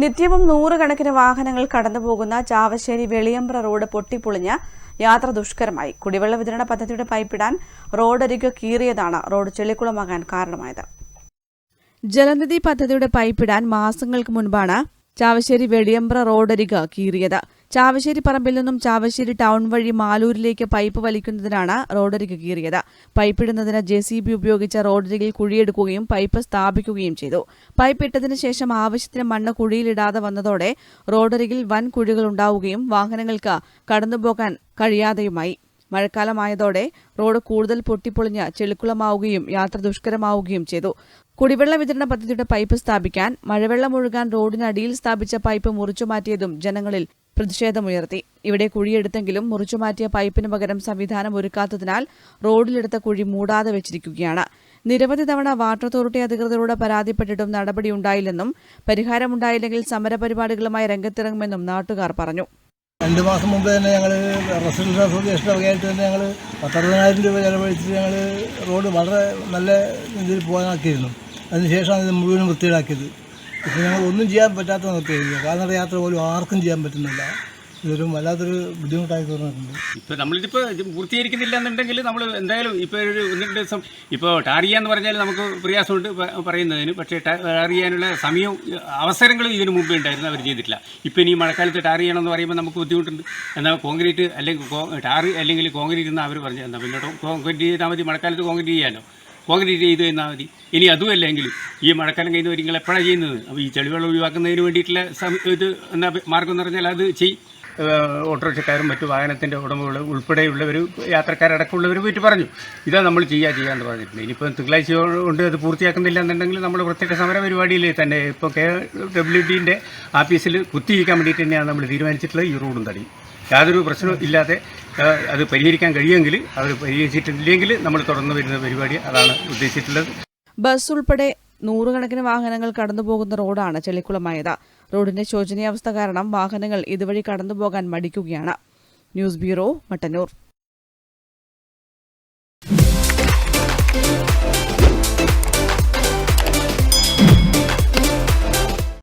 നിത്യവും നൂറുകണക്കിന് വാഹനങ്ങൾ കടന്നുപോകുന്ന ചാവശ്ശേരി വെളിയമ്പ്ര റോഡ് പൊട്ടിപ്പൊളിഞ്ഞ് യാത്ര ദുഷ്കരമായി. കുടിവെള്ള വിതരണ പദ്ധതിയുടെ പൈപ്പിടാൻ റോഡരികെ കീറിയതാണ് റോഡ് ചെളിക്കുളമാകാൻ കാരണമായത്. ജലനിധി പദ്ധതിയുടെ പൈപ്പിടാൻ മാസങ്ങൾക്ക് മുൻപാണ് ചാവശ്ശേരി വെടിയമ്പ്ര റോഡരിക കീറിയത്. ചാവശ്ശേരി പറമ്പിൽ നിന്നും ചാവശ്ശേരി ടൗൺ വഴി മാലൂരിലേക്ക് പൈപ്പ് വലിക്കുന്നതിനാണ് റോഡരിക് കീറിയത്. പൈപ്പിടുന്നതിന് ജെ സി ബി ഉപയോഗിച്ച റോഡരികിൽ കുഴിയെടുക്കുകയും പൈപ്പ് സ്ഥാപിക്കുകയും ചെയ്തു. പൈപ്പ് ഇട്ടതിനു ശേഷം ആവശ്യത്തിന് മണ്ണ് കുഴിയിലിടാതെ വന്നതോടെ റോഡരികിൽ വൻ കുഴികൾ ഉണ്ടാവുകയും വാഹനങ്ങൾക്ക് കടന്നുപോകാൻ കഴിയാതെയുമായി. മഴക്കാലമായതോടെ റോഡ് കൂടുതൽ പൊട്ടിപ്പൊളിഞ്ഞ് ചെളിക്കുളമാവുകയും യാത്ര ദുഷ്കരമാവുകയും ചെയ്തു. കുടിവെള്ള വിതരണ പദ്ധതിയുടെ പൈപ്പ് സ്ഥാപിക്കാൻ മഴവെള്ളം ഒഴുകാൻ റോഡിനടിയിൽ സ്ഥാപിച്ച പൈപ്പ് മുറിച്ചുമാറ്റിയതും ജനങ്ങളിൽ പ്രതിഷേധമുയർത്തി. ഇവിടെ കുഴിയെടുത്തെങ്കിലും മുറിച്ചുമാറ്റിയ പൈപ്പിന് പകരം സംവിധാനം ഒരുക്കാത്തതിനാൽ റോഡിലെടുത്ത കുഴി മൂടാതെ വെച്ചിരിക്കുകയാണ്. നിരവധി തവണ വാട്ടർ അതോറിറ്റി അധികൃതരോട് പരാതിപ്പെട്ടിട്ടും നടപടിയുണ്ടായില്ലെന്നും പരിഹാരമുണ്ടായില്ലെങ്കിൽ സമരപരിപാടികളുമായി രംഗത്തിറങ്ങുമെന്നും നാട്ടുകാർ പറഞ്ഞു. രണ്ട് മാസം മുമ്പ് തന്നെ ഞങ്ങൾ റെസിഡൻസ് അസോസിയേഷൻ വകയായിട്ട് തന്നെ ഞങ്ങൾ പത്തറുപതിനായിരം രൂപ ചെലവഴിച്ചിട്ട് ഞങ്ങൾ റോഡ് വളരെ നല്ല രീതിയിൽ പോകാനാക്കിയിരുന്നു. അതിനുശേഷമാണ് ഇത് മുഴുവനും വൃത്തിയിലാക്കിയത് ഇപ്പോൾ ഞങ്ങൾ ഒന്നും ചെയ്യാൻ പറ്റാത്ത നിർത്തിയില്ല കാൽനട യാത്ര പോലും ആർക്കും ചെയ്യാൻ പറ്റുന്നില്ല. ഇതൊരു വല്ലാത്തൊരു ബുദ്ധിമുട്ടായി തോന്നിയിട്ടുണ്ട് ഇപ്പോൾ നമ്മളിതിപ്പോൾ ഇത് പൂർത്തീകരിക്കുന്നില്ല എന്നുണ്ടെങ്കിൽ നമ്മൾ എന്തായാലും ഇപ്പോൾ ഒരു ഒന്ന് രണ്ട് ദിവസം ഇപ്പോൾ ടാർ ചെയ്യാന്ന് പറഞ്ഞാൽ നമുക്ക് പ്രയാസമുണ്ട് പറയുന്നതിന്. പക്ഷേ ടാ- ടാർ ചെയ്യാനുള്ള സമയവും അവസരങ്ങളും ഇതിന് മുമ്പേ ഉണ്ടായിരുന്നു. അവർ ചെയ്തിട്ടില്ല. ഇപ്പോൾ ഇനി മഴക്കാലത്ത് ടാർ ചെയ്യണമെന്ന് പറയുമ്പോൾ നമുക്ക് ബുദ്ധിമുട്ടുണ്ട്. എന്നാൽ കോൺക്രീറ്റ് അല്ലെങ്കിൽ ടാർ അല്ലെങ്കിൽ കോൺക്രീറ്റ് എന്ന് അവർ പറഞ്ഞു എന്നാൽ പിന്നോട്ട് കോൺക്രീറ്റ് ചെയ്താൽ മതി മഴക്കാലത്ത് കോൺക്രീറ്റ് ചെയ്യാനോ കോൺക്രീറ്റ് ചെയ്തു എന്നാൽ മതി. ഇനി അതുമല്ലെങ്കിൽ ഈ മഴക്കാലം കഴിഞ്ഞ് നിങ്ങൾ എപ്പോഴാണ് ചെയ്യുന്നത്? അപ്പോൾ ഈ ചെളിവെള്ളം ഒഴിവാക്കുന്നതിന് വേണ്ടിയിട്ടുള്ള ഇത് എന്നാ മാർഗം എന്ന് പറഞ്ഞാൽ അത് ചെയ്യും ഓട്ടോറിക്ഷക്കാരും മറ്റു വാഹനത്തിന്റെ ഉടമകൾ ഉൾപ്പെടെയുള്ളവർ യാത്രക്കാരടക്കമുള്ളവർ പോയിട്ട് പറഞ്ഞു. ഇതാ നമ്മൾ ചെയ്യുക ചെയ്യാന്ന് പറഞ്ഞിട്ടുണ്ട്. ഇനിയിപ്പോൾ തിങ്കളാഴ്ച കൊണ്ട് അത് പൂർത്തിയാക്കുന്നില്ല എന്നുണ്ടെങ്കിൽ നമ്മൾ പ്രത്യേക സമര പരിപാടിയിൽ തന്നെ ഇപ്പോൾ കെ ഡബ്ല്യു ഡിന്റെ ആഫീസിൽ കുത്തിയിരിക്കാൻ വേണ്ടിയിട്ട് തന്നെയാണ് നമ്മൾ തീരുമാനിച്ചിട്ടുള്ളത്. ഈ റോഡും തടി. യാതൊരു പ്രശ്നവും ഇല്ലാതെ അത് പരിഹരിക്കാൻ കഴിയുമെങ്കിൽ അവർ പരിഹരിച്ചിട്ടില്ലെങ്കിൽ നമ്മൾ തുടർന്ന് വരുന്ന പരിപാടി അതാണ് ഉദ്ദേശിച്ചിട്ടുള്ളത്. ബസ് ഉൾപ്പെടെ നൂറുകണക്കിന് വാഹനങ്ങൾ കടന്നുപോകുന്ന റോഡാണ് ചെളിക്കുളമായത്. റോഡിന്റെ ശോചനീയാവസ്ഥ കാരണം വാഹനങ്ങൾ ഇതുവഴി കടന്നുപോകാൻ മടിക്കുകയാണ്. News bureau Mattannur.